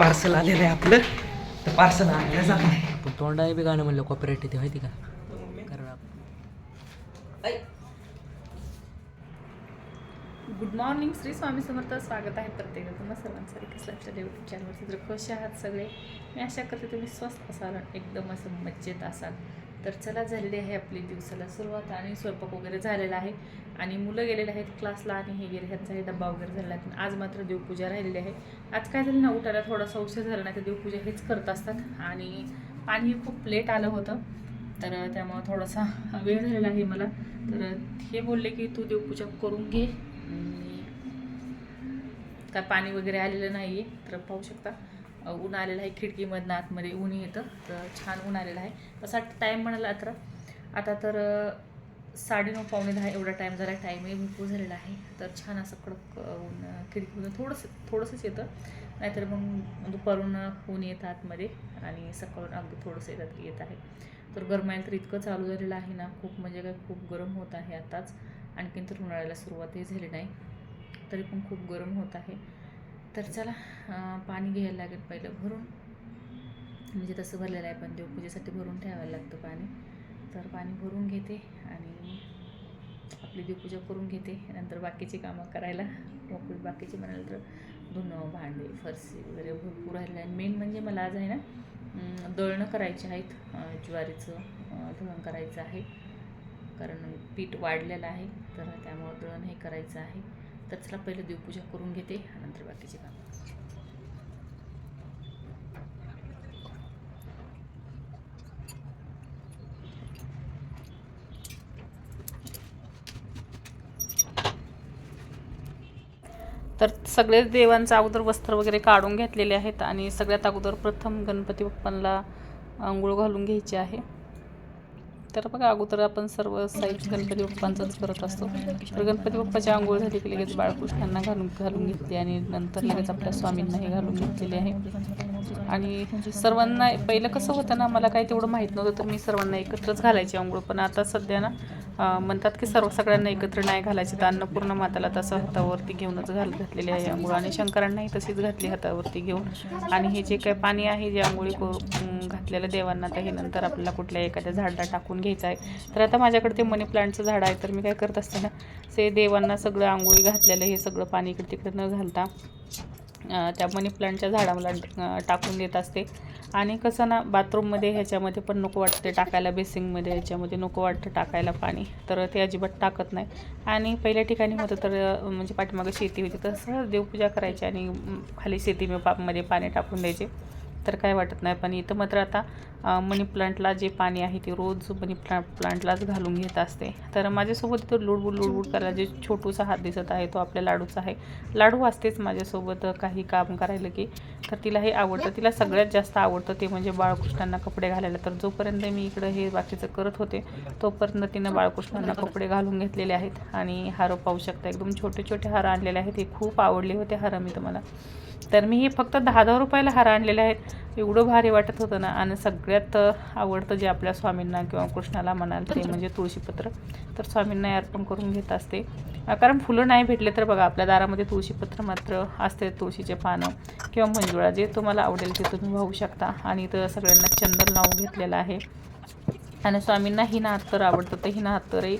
Parcel आलेलं आहे आपलं. तर पार्सल आणायला जात आहे. पण तोंडाने बी गाणं म्हणलं कॉपरेट येते माहिती का? Good morning Shri Swami Samarth. स्वागत आहे प्रत्येक तुम्हा सर्वांचं रिक्स लाईफच्या यूट्यूब चॅनलवरती तर कसे आहात सगळे. मी आशा करते तुम्ही स्वस्त असाल आणि एकदम असं मज्जेत असाल. तर चला झालेली आहे आपली दिवसाला सुरुवात आणि स्वयंपाक वगैरे झालेला आहे. आणि मुलं गेलेले आहेत क्लासला आणि हे गेले ह्यांचाही डब्बा वगैरे झालेला आहे. पण आज मात्र देवपूजा राहिलेली आहे. आज काय झालं ना उठायला थोडासा उशीर झाला नाही तर देवपूजा हेच करत असतात. आणि पाणी खूप लेट आलं होतं. तर त्यामुळं थोडासा वेळ झालेला आहे मला. तर हे बोलले की तू देवपूजा करून घे. आणि काय पाणी वगैरे आलेलं नाही आहे तर पाहू शकता. ऊन आलेलं आहे खिडकीमधनं आतमध्ये ऊन येतं तर छान ऊन आलेलं आहे. तसा टाईम म्हणाला तर आता तर साडे साडेनऊ पावणे दहा एवढा टाईम झाला आहे टाईमही भरपूर झालेला आहे. तर छान असं कडक ऊन खिडकीमधून थोडंसं थोडंसंच येतं. नाहीतर मग दुपारून ऊन येतं आतमध्ये आणि सकाळून अगदी थोडंसं येतात येत आहे. तर गरमायला तर इतकं चालू झालेलं आहे ना खूप म्हणजे काय खूप गरम होत आहे आताच. आणखीन तर उन्हाळ्याला सुरुवातही झाली नाही. तरी पण खूप गरम होत आहे. तर चला पाणी घ्यायला लागेल पहिलं भरून. म्हणजे तसं भरलेलं आहे पण देवपूजेसाठी भरून ठेवायला लागतं पाणी. तर पाणी भरून घेते आणि आपली देवपूजा करून घेते. नंतर बाकीची कामं करायला. मोकळी बाकीची म्हणाल तर धुणं भांडे फरशी वगैरे भरपूर राहिले आणि मेन म्हणजे मला आज आहे ना दळणं करायचे आहेत. ज्वारीचं दळण करायचं आहे. कारण पीठ वाढलेलं आहे तर त्यामुळं दळण हे करायचं आहे. तर चला पहिलं देवपूजा करून घेते नंतर बाकीचे काम. तर सगळे देवांचं अगोदर वस्त्र वगैरे काढून घेतलेले आहेत आणि सगळ्यात अगोदर प्रथम गणपती बाप्पांना आंघोळ घालून घ्यायची आहे. तर बघा अगोदर आपण सर्व साहित्य गणपती बाप्पांचंच करत असतो. तर गणपती बाप्पाची आंघोळ झाली की लगेच बाळकृष्णांना घालून घालून घेतली आणि नंतर लगेच आपल्या स्वामींनाही घालून घेतलेले आहे. आणि सर्वांना पहिलं कसं होतं ना मला काही तेवढं माहीत नव्हतं तर मी सर्वांना एकत्रच घालायची आंघोळ. पण आता सध्या ना म्हणतात की सर्व सगळ्यांना एकत्र नाही घालायचे तर अन्नपूर्ण माताला तसं हातावरती घेऊनच घाल घातलेली आहे आंघोळ आणि शंकरांनाही तशीच घातली हातावरती घेऊन. आणि हे जे काही पाणी आहे जे आंघोळी करू घातलेलं देवांना तर हे नंतर आपल्याला कुठल्या एखाद्या झाडाला टाकून घ्यायचं आहे. तर आता माझ्याकडे ते मनी प्लांटचं झाड आहे तर मी काय करत असताना ते देवांना सगळं आंघोळी घातलेलं हे सगळं पाणी इकडे तिकडे न घालता. त्या मनी प्लांटच्या झाडाला टाकून देत असते. आणि कसं ना बाथरूममध्ये ह्याच्यामध्ये पण नको वाटते टाकायला बेसिंगमध्ये ह्याच्यामध्ये नको वाटतं टाकायला पाणी. तर ते अजिबात टाकत नाही. आणि पहिल्या ठिकाणी होतं तर म्हणजे पाठीमागं शेती होती तसं देवपूजा करायची आणि खाली शेती पापमध्ये पाणी टाकून द्यायचे. तर काय वाटत नाही पण इथं मात्र आता मनी प्लांटला जे पाणी आहे ते रोज मनी प्ला प्लांटलाच घालून घेत असते. तर माझ्यासोबत इथं लुडबुड लुडबुड करायला जे छोटूसा हात दिसत आहे तो आपल्या लाडूचा आहे. लाडू असतेच माझ्यासोबत काही काम करायला की. तर तिला हे आवडतं तिला सगळ्यात जास्त आवडतं ते म्हणजे बाळकृष्णांना कपडे घालायला. तर जोपर्यंत मी इकडं हे बाकीचं करत होते तोपर्यंत तिनं बाळकृष्णांना कपडे घालून घेतलेले आहेत. आणि हार पाहू शकता एकदम छोटे छोटे हार आणलेले आहेत. हे खूप आवडले होते हार मी तुम्हाला. तर मी हे फक्त दहा दहा रुपयाला हार आणलेले आहेत. एवढं भारी वाटत होतं ना. आणि सगळ्यात आवडतं जे आपल्या स्वामींना किंवा कृष्णाला म्हणाल ते म्हणजे तुळशीपत्र. तर स्वामींना अर्पण करून घेत असते. कारण फुलं नाही भेटले तर बघा आपल्या दारामध्ये तुळशीपत्र मात्र असते तुळशीचे पानं किंवा मंजुळा जे तुम्हाला आवडेल ते तुम्ही वाहू शकता. आणि इथं सगळ्यांना चंदन लावून घेतलेलं आहे. आणि स्वामींना ही अत्तर आवडतं तर ही अत्तरही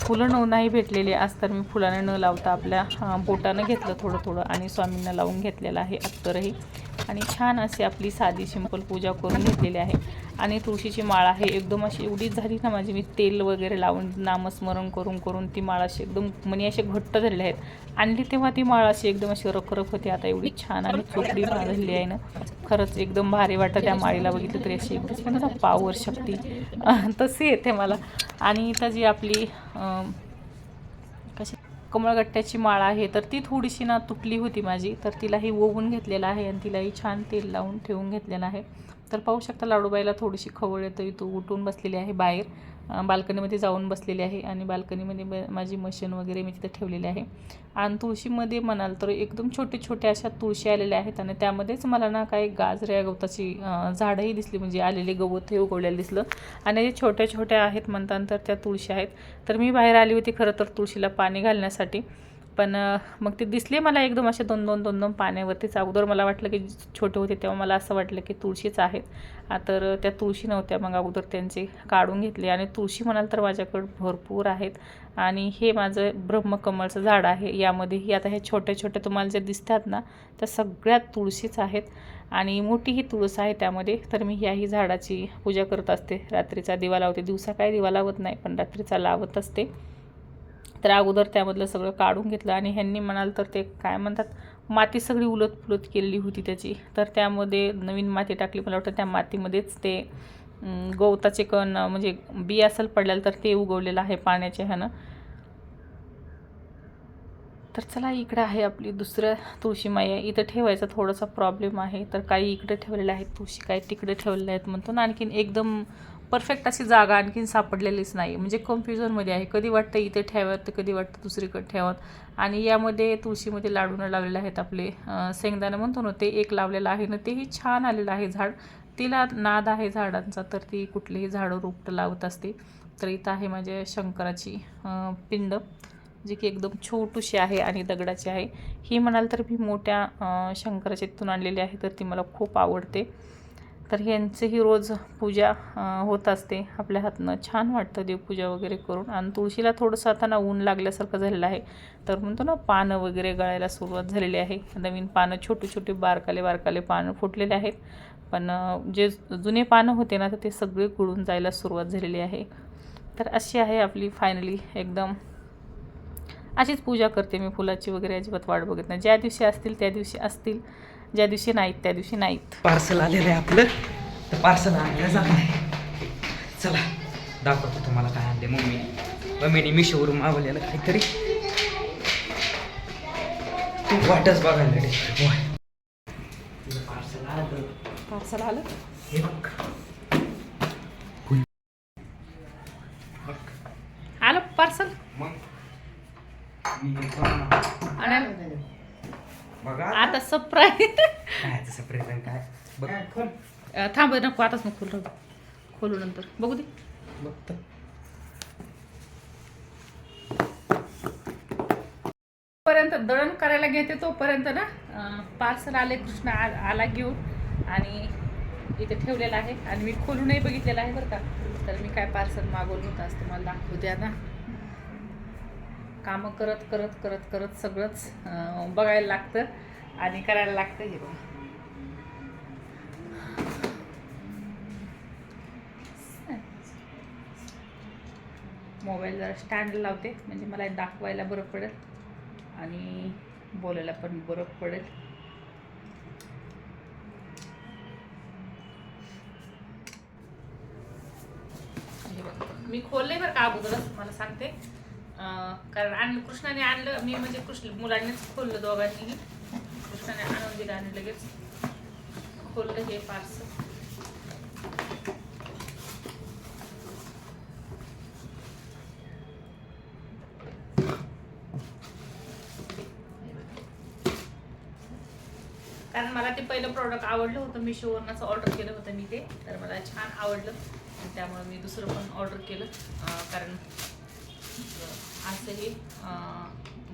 फुलं न नाही भेटलेली आज तर मी फुलाने न लावता आपल्या बोटानं घेतलं थोडं थोडं आणि स्वामींना लावून घेतलेलं आहे अत्तरही. आणि छान अशी आपली साधी सिंपल पूजा करून घेतलेली आहे. आणि तुळशीची माळ आहे. एकदम अशी एवढीच झाली ना माझी मी तेल वगैरे लावून नामस्मरण करून करून ती माळ अशी एकदम मनी असे घट्ट झालेले आहेत. आणली तेव्हा ती माळ अशी एकदम अशी रखरख होती. आता एवढी छान आणि चोपडी माळ झालेली आहे ना. खरंच एकदम भारी वाटतं त्या माळीला बघितलं तरी अशी एकदम पावर शक्ती तशी येते मला. आणि इथं जी आपली कमळगट्ट्याची माळ आहे. तर ती थोडीशी ना तुटली होती माझी. तर तिलाही ओवून घेतलेलं आहे आणि तिलाही छान तेल लावून ठेवून घेतलेलं आहे. तर पाहू शकता लाडूबाईला थोडीशी खवळ येतं. इथं उठून बसलेली आहे बाहेर. बाल्कनीमध्ये जाऊन बसलेली आहे आणि बाल्कनीमध्ये ब- माझी मशीन वगैरे मी तिथे ठेवलेली आहे. आणि तुळशीमध्ये म्हणाल तर एकदम छोटे छोटे अशा तुळशी आलेल्या आहेत आणि त्यामध्येच मला ना काही गाजऱ्या गवताची झाडंही दिसली म्हणजे आलेले गवत हे उगवलेलं दिसलं. आणि जे छोट्या छोट्या आहेत म्हणतात तर त्या तुळशी आहेत. तर मी बाहेर आली होती खरं तर तुळशीला पाणी घालण्यासाठी. पण मग ते दिसले मला एकदम असे दोन दोन दोन दोन पाण्यावरतीच. अगोदर मला वाटलं की छोटे होते तेव्हा मला असं वाटलं की तुळशीच आहेत. तर त्या तुळशी नव्हत्या. मग अगोदर त्यांचे काढून घेतले आणि तुळशी म्हणाल तर माझ्याकडं भरपूर आहेत. आणि हे माझं ब्रह्मकमळचं झाड आहे. यामध्येही आता हे छोट्या छोट्या तुम्हाला जे दिसतात ना त्या सगळ्यात तुळशीच आहेत. आणि मोठी ही तुळस आहे त्यामध्ये. तर मी याही झाडाची पूजा करत असते. रात्रीचा दिवा लावते. दिवसा काय दिवा लावत नाही पण रात्रीचा लावत असते. तर अगोदर त्यामधलं सगळं काढून घेतलं आणि ह्यांनी म्हणाल तर ते काय म्हणतात माती सगळी उलट केलेली होती त्याची. तर त्यामध्ये नवीन माती टाकली मला वाटतं त्या मातीमध्येच ते गवताचे कण म्हणजे बी असेल पडलेलं तर ते उगवलेलं आहे पाण्याच्या ह्यानं. तर चला इकडं आहे आपली दुसरं तुळशी माया. इथं ठेवायचा थोडासा प्रॉब्लेम आहे. तर काही इकडे ठेवलेले आहेत तुळशी काही तिकडे ठेवलेले आहेत म्हणतो ना आणखीन एकदम परफेक्ट अशी जागा आणखीन सापडलेलीच नाही. म्हणजे कन्फ्युजनमध्ये आहे. कधी वाटतं इथे ठेवत तर कधी वाटतं दुसरीकडे ठेवत आणि यामध्ये तुळशीमध्ये लाडून लावलेले आहेत आपले अं, म्हणतो ना ते एक लावलेलं आहे ना तेही छान आलेलं आहे झाड. तिला नाद आहे झाडांचा तर ती कुठलीही झाडं रोपटं लावत असते. तर इथं आहे माझ्या शंकराची पिंड जी की एकदम छोटूशी आहे आणि दगडाची आहे. ही म्हणाल तर मी मोठ्या शंकराच्या तिथून आणलेली आहे तर ती मला खूप आवडते. तर यांचीही रोज पूजा होत असते. आपल्या हातनं छान वाटतं देवपूजा वगैरे करून. आणि तुळशीला थोडंसं आता ना ऊन लागल्यासारखं झालेलं आहे. तर म्हणतो ना पानं वगैरे गळायला सुरुवात झालेली आहे. नवीन पानं छोटे छोटे बारकाले बारकाले पानं फुटलेले आहेत. पण जे जुने पानं होते ना तर ते सगळे गुळून जायला सुरुवात झालेली आहे. तर अशी आहे आपली फायनली एकदम अशीच पूजा करते मी फुलाची वगैरे अजिबात वाट बघत नाही. ज्या दिवशी असतील त्या दिवशी असतील. ज्या दिवशी नाहीत त्या दिवशी नाहीत. पार्सल आलेलं आहे आपलं. तर पार्सल आणायला जात. आहे चला दाखवतो तुम्हाला काय आणले मम्मी मम्मीने मिशोवरून मागवलेलं काहीतरी. तू वाटच बघायला पार्सल आलं. पार्सल आलं? हे बघ. आलं पार्सल? मग मी बघा आता? सरप्राईज काय काय? बघ. थांब नको आताच नको खोलू खोलू नंतर. बघू दे. बघतो पर्यंत दळण करायला घेते तोपर्यंत ना पार्सल आले कृष्ण आ- आला घेऊन आणि इथे ठेवलेलं आहे. आणि मी खोलूनही बघितलेलं आहे बरं का. तर मी काय पार्सल मागवलं होतं असं तुम्हाला दाखवू द्या ना कामं करत करत करत करत सगळंच बघायला लागतं आणि करायला लागतं हे बघा. मोबाईल जरा स्टँड लावते म्हणजे मला दाखवायला बरं पडेल आणि बोलायला पण बरं पडेल. मी खोलले बरं का अगोदरच? मला सांगते. कारण आणलं कृष्णाने आणलं मी म्हणजे कृष्ण मुलांनीच खोललं दोघांनीही. कृष्णाने आणून दिलं आणि लगेच खोललं हे पार्सल. कारण मला ते पहिलं प्रॉडक्ट आवडलं होतं मी शोवरनंच ऑर्डर केलं होतं मी ते. तर मला छान आवडलं. आणि त्यामुळे मी दुसरं पण ऑर्डर केलं. कारण असं हे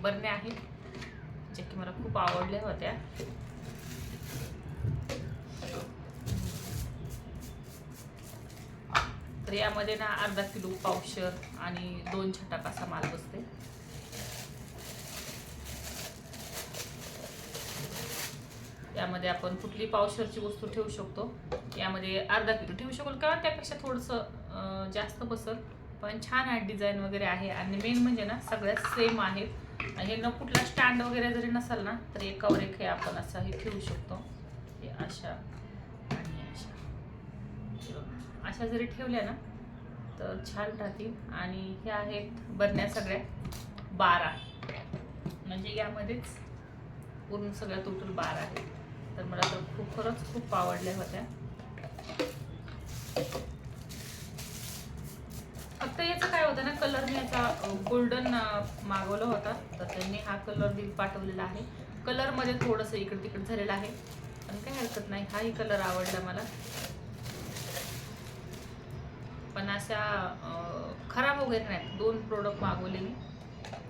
बरण्या आहेत ज्या की मला खूप आवडल्या होत्या. तर यामध्ये ना अर्धा किलो पावशर आणि दोन छटाक असा माल बसते. यामध्ये आपण कुठली पावशरची वस्तू ठेवू शकतो? यामध्ये अर्धा किलो ठेवू शकतो किंवा त्यापेक्षा थोडंसं जास्त बसल. पण छान आहे डिझाईन वगैरे आहे. आणि मेन म्हणजे ना सगळ्यात सेम आहेत. हे न कुठला स्टँड वगैरे जरी नसेल ना तर एकावर एक हे आपण असं हे ठेवू शकतो. हे अशा आणि अशा. अशा जरी ठेवल्या ना तर छान राहतील. आणि हे आहेत बरण्या सगळ्या बारा. म्हणजे यामध्येच पूर्ण सगळ्या टोटल बारा आहेत. तर मला तर खूप खरंच खूप आवडल्या होत्या फक्त याचं काय होता ना कलर मी याचा गोल्डन मागवला होता. तर त्यांनी हा कलर दिल पाठवलेला आहे. कलरमध्ये थोडंसं इकड तिकड झालेलं आहे. पण काही हरकत नाही. हाही कलर आवडला मला. पण अशा खराब वगैरे नाहीत दोन प्रोडक्ट मागवले मी.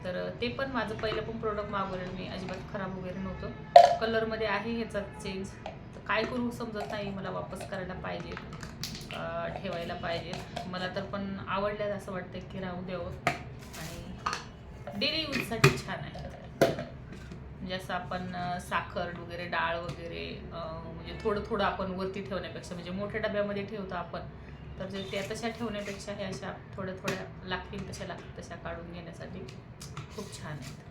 तर ते पण माझं पहिलं पण प्रोडक्ट मागवलेलं मी. अजिबात खराब वगैरे नव्हतं. कलरमध्ये आहे ह्याचा चेंज तर काय करू समजत नाही. मला वापस करायला पाहिजे. ठेवायला पाहिजे. मला तर पण आवडल्यात असं वाटतं की राहू द्यावं आणि डेली यूजसाठी छान आहे. म्हणजे जसं आपण साखर वगैरे डाळ वगैरे म्हणजे थोडं थोडं आपण वरती ठेवण्यापेक्षा म्हणजे मोठ्या डब्यामध्ये ठेवतो आपण तर जे त्या तशा ठेवण्यापेक्षा हे अशा थोड्या थोड्या लागतील तशा लागतील तशा काढून घेण्यासाठी. खूप छान आहेत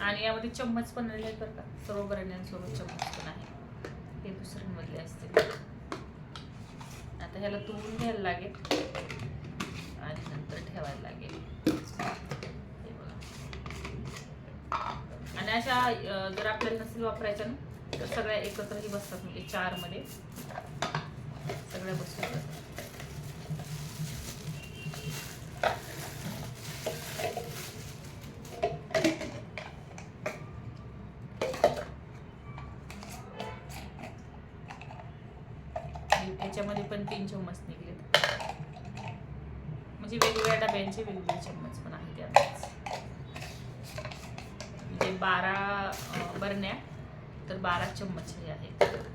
आणि यामध्ये चम्मच पण आले आहेत बरं का. सर्व बरण्यांसोबत चम्मच पण आहे. हे दुसऱ्यांमधले असतील. आता ह्याला तुळून घ्यायला लागेल. आणि नंतर ठेवायला लागेल. हे बघा. आणि अशा जर आपल्याला नसेल वापरायच्या ना तर सगळ्या एकत्रही बसतात म्हणजे चारमध्ये. सगळ्या बसून ह्याच्यामध्ये त्याच्यामध्ये पण तीन चम्मच निघलेत. म्हणजे वेगवेगळ्या डब्यांचे वेगवेगळे चम्मच पण आहेत त्यातच म्हणजे बारा बरण्या तर बारा चम्मच हे आहेत.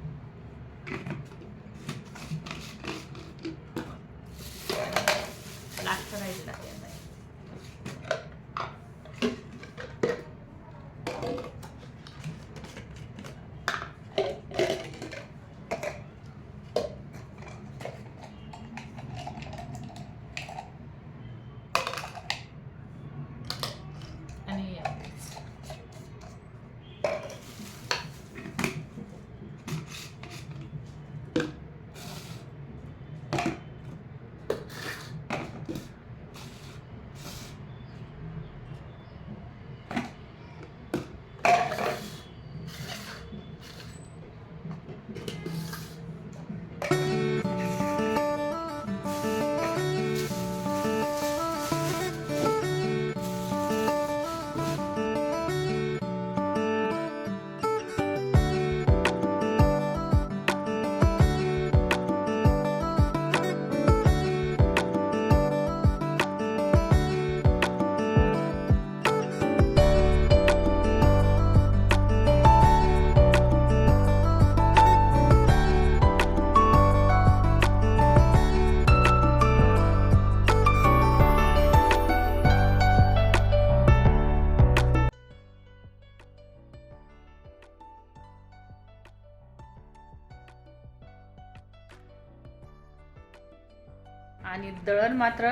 आणि दळण मात्र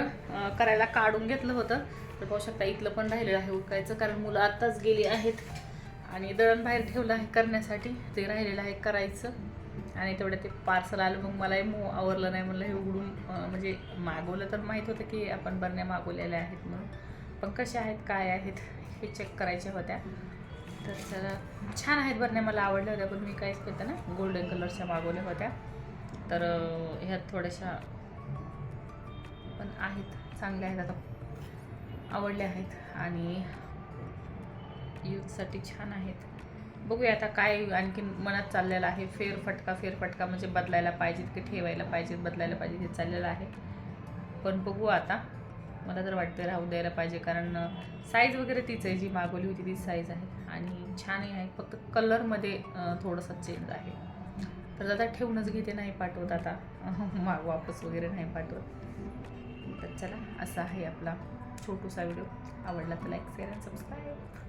करायला काढून घेतलं होतं. तर पाहू शकता इथलं पण राहिलेलं आहे उरकायचं कारण मुलं आत्ताच गेली आहेत. आणि दळण बाहेर ठेवलं आहे करण्यासाठी. ते राहिलेलं आहे करायचं. आणि तेवढं ते पार्सल आलं. मग मलाही मो आवरलं नाही म्हणलं हे उघडून म्हणजे मागवलं तर माहीत होतं की आपण बरण्या मागवलेल्या आहेत म्हणून. पण कशा आहेत काय आहेत हे चेक करायच्या होत्या. तर जरा छान आहेत बरण्या मला आवडल्या होत्या पण मी काहीच करते ना गोल्डन कलरच्या मागवल्या होत्या. तर ह्यात थोड्याशा पण आहेत चांगल्या आहेत आता. आवडल्या आहेत आणि यूथसाठी छान आहेत. बघूया आता काय आणखीन मनात चाललेलं आहे. फेरफटका फेरफटका म्हणजे बदलायला पाहिजेत की ठेवायला पाहिजेत बदलायला पाहिजे हे चाललेलं आहे. पण बघू आता. मला तर वाटतं राहू द्यायला पाहिजे कारण साईज वगैरे तीच आहे. जी मागवली होती तीच साईज आहे. आणि छानही आहे. फक्त कलरमध्ये थोडंसं चेंज आहे. तर आता ठेवूनच घेते नाही पाठवत आता. माग वापस वगैरे नाही पाठवत. तर चला असा आहे आपला छोटूसा व्हिडिओ. आवडला तर लाईक शेअर आणि सबस्क्राईब